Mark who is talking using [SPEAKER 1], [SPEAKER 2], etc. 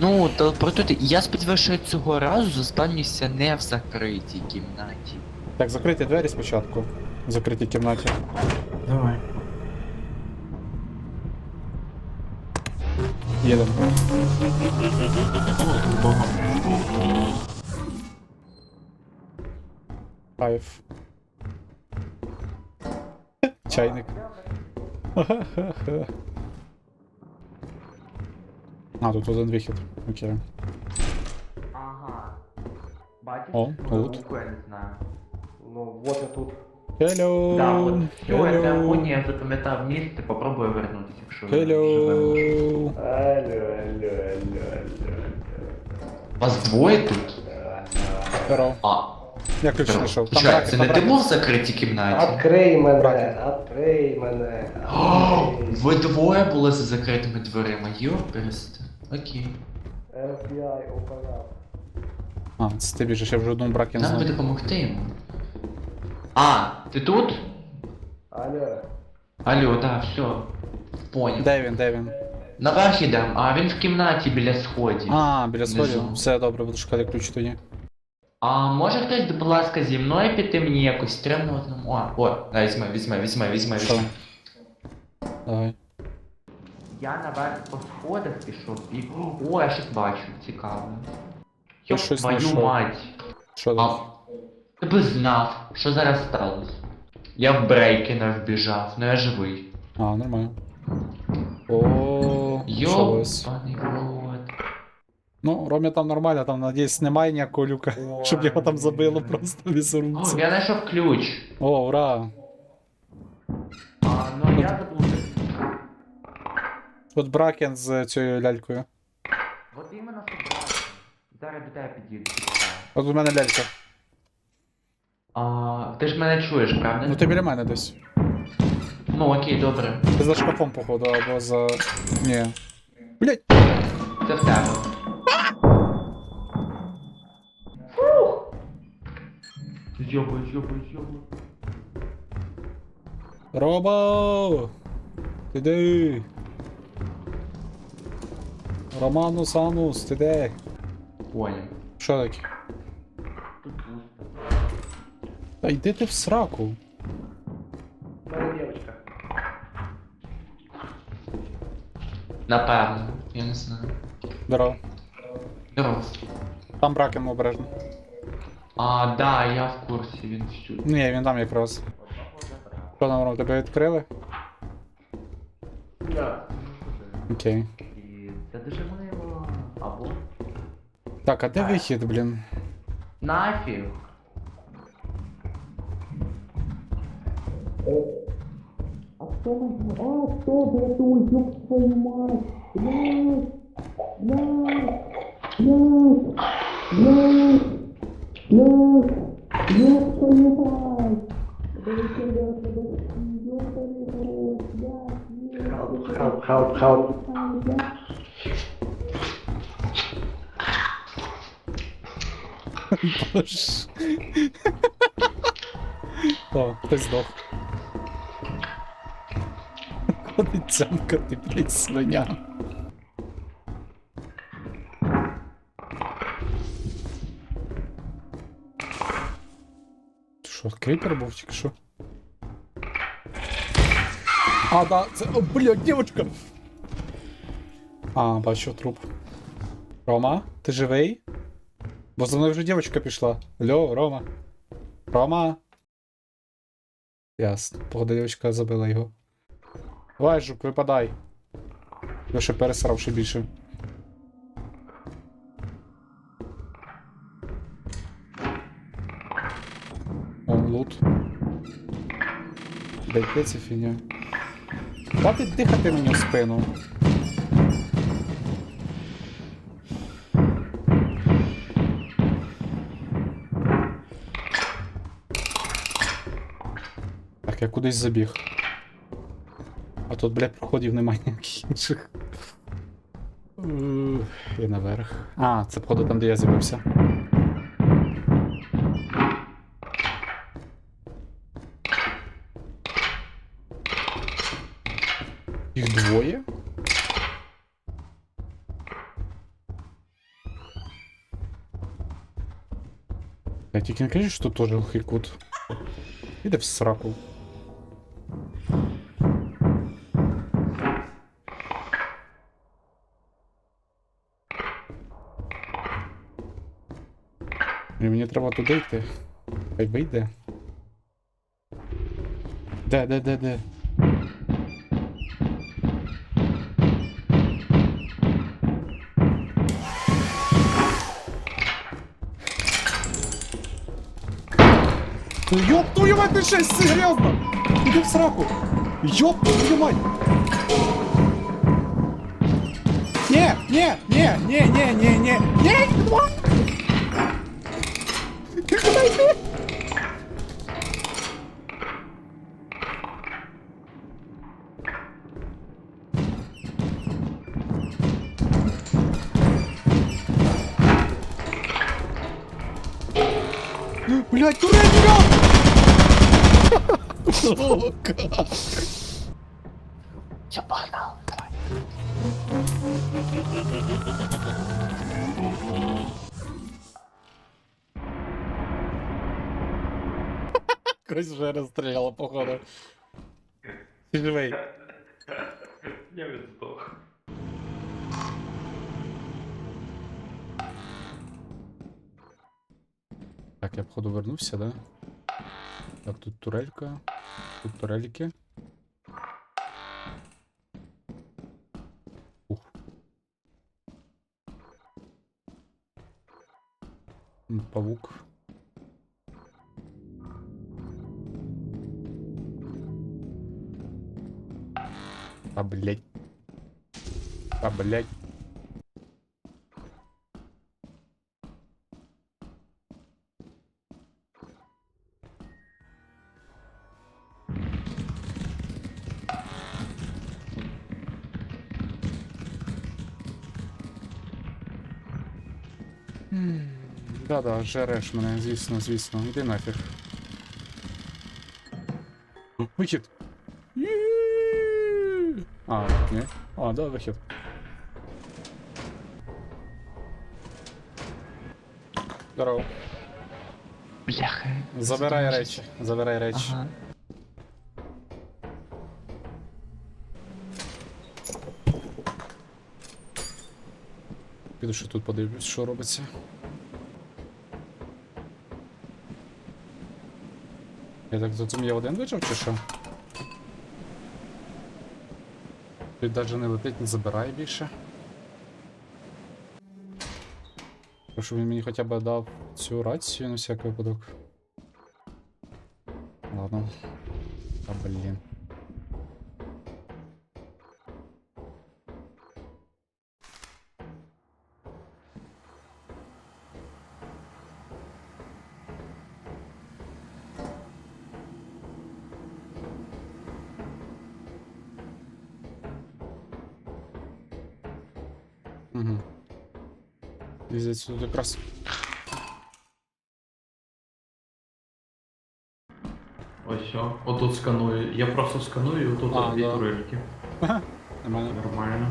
[SPEAKER 1] Ну, телепортуйте. Я сподіваюся, що я цього разу зостануся не в закритій кімнаті.
[SPEAKER 2] Так, закрийте двері спочатку. В закритій кімнаті.
[SPEAKER 3] Давай.
[SPEAKER 2] Їдемо.
[SPEAKER 3] Богом.
[SPEAKER 2] Кайф. Чайник. А, тут один вихід. Окей.
[SPEAKER 1] Ага. Бачиш?
[SPEAKER 2] О, тут.
[SPEAKER 1] я не знаю.
[SPEAKER 4] Ну, вот я тут.
[SPEAKER 2] Hello!
[SPEAKER 1] Да, от. Все, я
[SPEAKER 2] Hello!
[SPEAKER 1] поняв, я запам'ятав місце, попробую вернутися, якщо
[SPEAKER 2] Hello!
[SPEAKER 4] Алло, алло, алло, алло.
[SPEAKER 1] Вас двоє тут?
[SPEAKER 2] Здорово.
[SPEAKER 1] А.
[SPEAKER 2] Я ключ знайшов. Там
[SPEAKER 1] Чекай, це
[SPEAKER 2] там
[SPEAKER 1] не ти був в закритій кімнаті?
[SPEAKER 4] Открий мене, открий мене.
[SPEAKER 1] О,
[SPEAKER 4] открий.
[SPEAKER 1] Ви двоє були за закритими дверима, йоперст. Окей.
[SPEAKER 4] FBI, open up.
[SPEAKER 2] А, це ти біжиш, я вже одному браки не
[SPEAKER 1] Нам би
[SPEAKER 2] знаю.
[SPEAKER 1] допомогти йому. А, ти тут?
[SPEAKER 4] Алло.
[SPEAKER 1] Алло, да, все. Поняв.
[SPEAKER 2] Де він, де він?
[SPEAKER 1] Наверх ідем, а він в кімнаті біля сходів.
[SPEAKER 2] А, біля сходів.
[SPEAKER 1] Внизу.
[SPEAKER 2] Все добре, буду шукати ключ тоді.
[SPEAKER 1] А може хтось, будь ласка, зі мною піти мені якось стрімно одному. А, о, да, візьми, візьми, візьми, візьми,
[SPEAKER 2] Що?
[SPEAKER 1] візьми.
[SPEAKER 2] Давай.
[SPEAKER 1] Я наверх по сходах пішов і. О, я щось бачу, цікаво.
[SPEAKER 2] Ти
[SPEAKER 1] Йоп
[SPEAKER 2] щось
[SPEAKER 1] твою
[SPEAKER 2] знайшов?
[SPEAKER 1] мать.
[SPEAKER 2] Що
[SPEAKER 1] А,
[SPEAKER 2] там?
[SPEAKER 1] ти би знав, що зараз сталося. Я в брейки не вбіжав, ну я живий.
[SPEAKER 2] А, нормально. О, почалось.
[SPEAKER 1] Йопаний рот.
[SPEAKER 2] Ну, Ромі там нормально, там, надіюсь, немає ніякого люка, щоб його там забило просто в
[SPEAKER 1] О,
[SPEAKER 2] лісорубці.
[SPEAKER 1] я знайшов ключ.
[SPEAKER 2] О, ура!
[SPEAKER 1] А, ну я забув.
[SPEAKER 2] Тут бракен з цією лялькою.
[SPEAKER 1] От іменно собрав. Зараз до тебе підійду.
[SPEAKER 2] От у мене лялька.
[SPEAKER 1] А, ти ж мене чуєш, правда?
[SPEAKER 2] Ну ти біля мене десь.
[SPEAKER 1] Ну окей, добре.
[SPEAKER 2] Ти за шкафом, походу, або за. Ні. Блять!
[SPEAKER 1] Це в тебе. Йобай, йобай, йобай.
[SPEAKER 2] Робо! Ти Романус Анус, ти де?
[SPEAKER 1] Понял.
[SPEAKER 2] Що таке? Та йди ти в сраку.
[SPEAKER 4] Мене дівчинка.
[SPEAKER 1] Напевно, я не знаю.
[SPEAKER 2] Здорово.
[SPEAKER 1] Здорово.
[SPEAKER 2] Там бракен обережно.
[SPEAKER 1] А, да, я в курсі, він всюди.
[SPEAKER 2] Ні, він там якраз. Що там, Ром, тебе відкрили?
[SPEAKER 4] Да.
[SPEAKER 2] Окей.
[SPEAKER 1] І це дуже мило. Або.
[SPEAKER 2] Так, а де вихід, блін?
[SPEAKER 1] Нафіг.
[SPEAKER 4] Help, help, help, help.
[SPEAKER 2] О, ти здох. Ходить цямка, ти, блядь, свиня. Що, кріпер був тільки що? А, да, це. О, блядь, дівчинка! А, бачу труп. Рома, ти живий? Бо за мною вже дівчинка пішла. Алло, Рома. Рома. Ясно. Походу, дівчинка забила його. Давай, жук, випадай. Я ще пересрав ще більше. Он лут. Дайте ця фігня. Хватить дихати мені в спину. Так, я кудись забіг. А тут, блядь, проходів немає ніяких інших. Е, і наверх. А, це походу там, де я з'явився. Їх двоє? Я тільки не кажу, що тут теж глухий кут. Іде в сраку. І мені треба туди йти. Хай вийде. Де, де, де, де? Ёб твою мать, ты шесть, серьезно! Иди в сраку! Ёб твою мать! Не, не, не, не, не, не, не, не, два! Ты куда идешь? Блять, турелька! Сука! Крось вже розстріляла, походу. Ти живий.
[SPEAKER 4] Я відздох.
[SPEAKER 2] Так, я походу вернувся, да? Так, тут турелька. Тут турельки. Ух. Павук. А, блядь. А, блядь. Да-да, жереш мене, звісно, звісно. Іди нафіг. О, Вихід. А, ні. А, да, вихід. Здорово.
[SPEAKER 1] Бляха.
[SPEAKER 2] Забирай речі. Забирай речі.
[SPEAKER 1] Ага.
[SPEAKER 2] Піду ще тут подивлюсь, що робиться. Я так зрозумів, я один вижив чи що? Він навіть не летить, не забирає більше. Щоб він мені хоча б дав цю рацію на всякий випадок. Ладно. А блін. Угу. Дивіться, тут якраз.
[SPEAKER 3] Ось все. Отут сканую. Я просто сканую, і отут
[SPEAKER 2] А,
[SPEAKER 3] дві
[SPEAKER 2] да.
[SPEAKER 3] турельки.
[SPEAKER 2] Нормально.
[SPEAKER 3] Нормально.